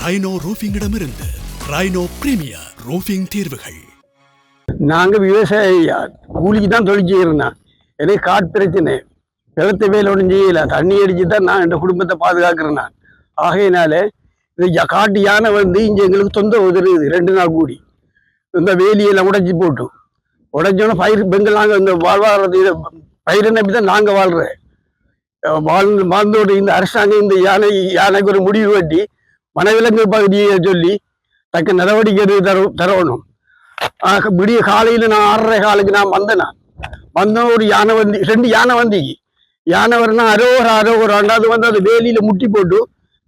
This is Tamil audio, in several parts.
ரைனோ ரூஃபிங்கிடமிருந்து ரைனோ பிரீமியர் ரூஃபிங் தீர்வுகள். நாங்கள் விவசாயியா கூலிக்கு தான் தொழில் செய்கிறேன் எனக்கு காட்டு பிரச்சனை. நிலத்த வேலை ஒன்றும் செய்யலை. தண்ணி அடிச்சு தான் நான் என் குடும்பத்தை பாதுகாக்கிறேன் நான் ஆகையினால இது காட்டு யானை வந்து இங்கே எங்களுக்கு தொந்தரவு உதறுது ரெண்டு நாள் கூடி. இந்த வேலியெல்லாம் உடைச்சி போட்டு. உடைச்சோன்னே பயிர் பெண்கள் நாங்கள் இந்த வாழ்வாதாரத்தை இதை பயிரை நம்பி தான் நாங்கள் வாழ்கிறேன் வாழ்ந்து வாழ்ந்தோடு இந்த அரசாங்கம் இந்த யானை யானைக்கு ஒரு முடிவு கட்டி வனவிலங்கு பகுதியை சொல்லி தக்க நடவடிக்கை தர தரணும். ஆக விடிய காலையில் நான் ஆறரை காலைக்கு நான் வந்தேனா வந்தோம் வந்த ஒரு யானை வந்து ரெண்டு யானை வந்தீங்க யானை வரணும் அரோகர அரோகர. ரெண்டாவது வந்து அது வேலியில் முட்டி போட்டு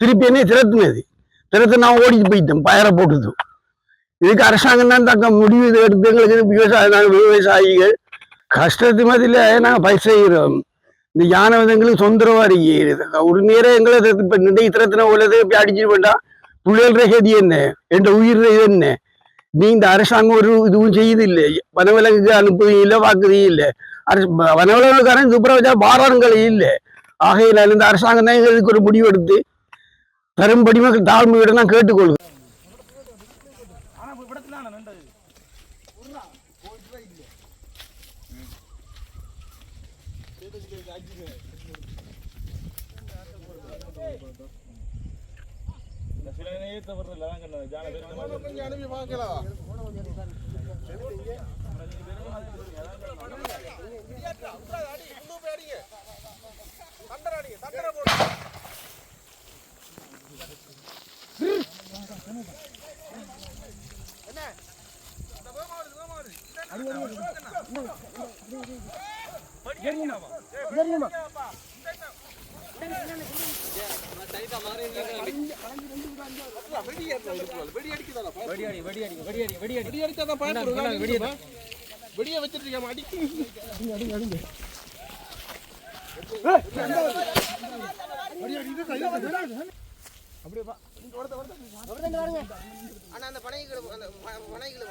திருப்பி என்ன திரத்துனது திரத்து நான் ஓடிட்டு போயிட்டேன் பயிரை போட்டுது. இதுக்கு அரசாங்கம் தான் தக்க முடிவு எடுத்து எங்களுக்கு விவசாயம் நாங்கள் விவசாயிகள். கஷ்டத்து மதியில் நாங்கள் பயிர் செய்கிறோம். இந்த யானை வந்து எங்களுக்கு தொந்தரவா இருக்கு ஒரு நேரம் எங்களை இப்போ நின்று திரத்தின உள்ளது இப்படி அடிச்சுட்டு வேண்டாம் புள்ளியல் ரகதி என்ன? என் உயிர் இது என்ன? நீ இந்த அரசாங்கம் ஒரு இதுவும் செய்யுது இல்லை வனவிலங்குக்கு அனுப்புவதும் இல்லை வாக்குதையும் இல்லை. அரசு வனவிலங்குக்காரன் துப்புரவச்சா பாராளுங்கள் இல்லை. ஆகையினால் இந்த அரசாங்கம் தான் எங்களுக்கு ஒரு முடிவு எடுத்து தரும்படி மக்கள் தாழ்மையுடன் நான் கேட்டுக்கொள்கிறேன் வெடிய வச்சிருக்கேன் அடிக்கு ஆனா அந்த பனைகளை அந்த பனைகளை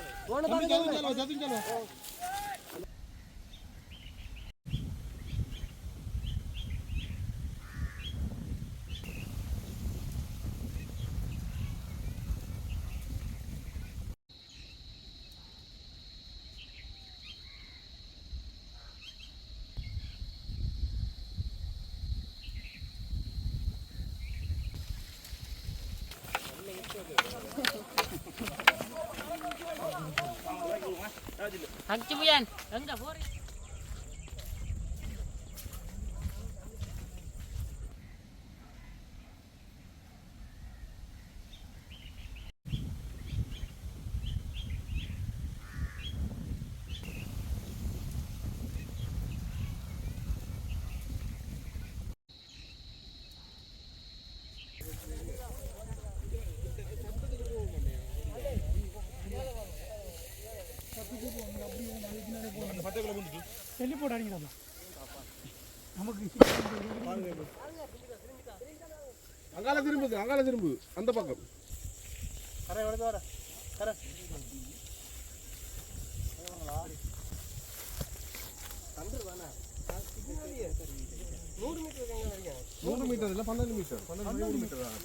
ಹಂಚಿ ಮುಯ್ಯಾನ್ ಹಂಗ ಹೋರಿ Hangcibuyan, enggak boleh. அங்கால திரும்புது அங்கால திரும்பு. அந்த பக்கம். நூறு மீட்டர் இல்ல பன்னெண்டு மீட்டர். பன்னெண்டு நூறு மீட்டர் தான்.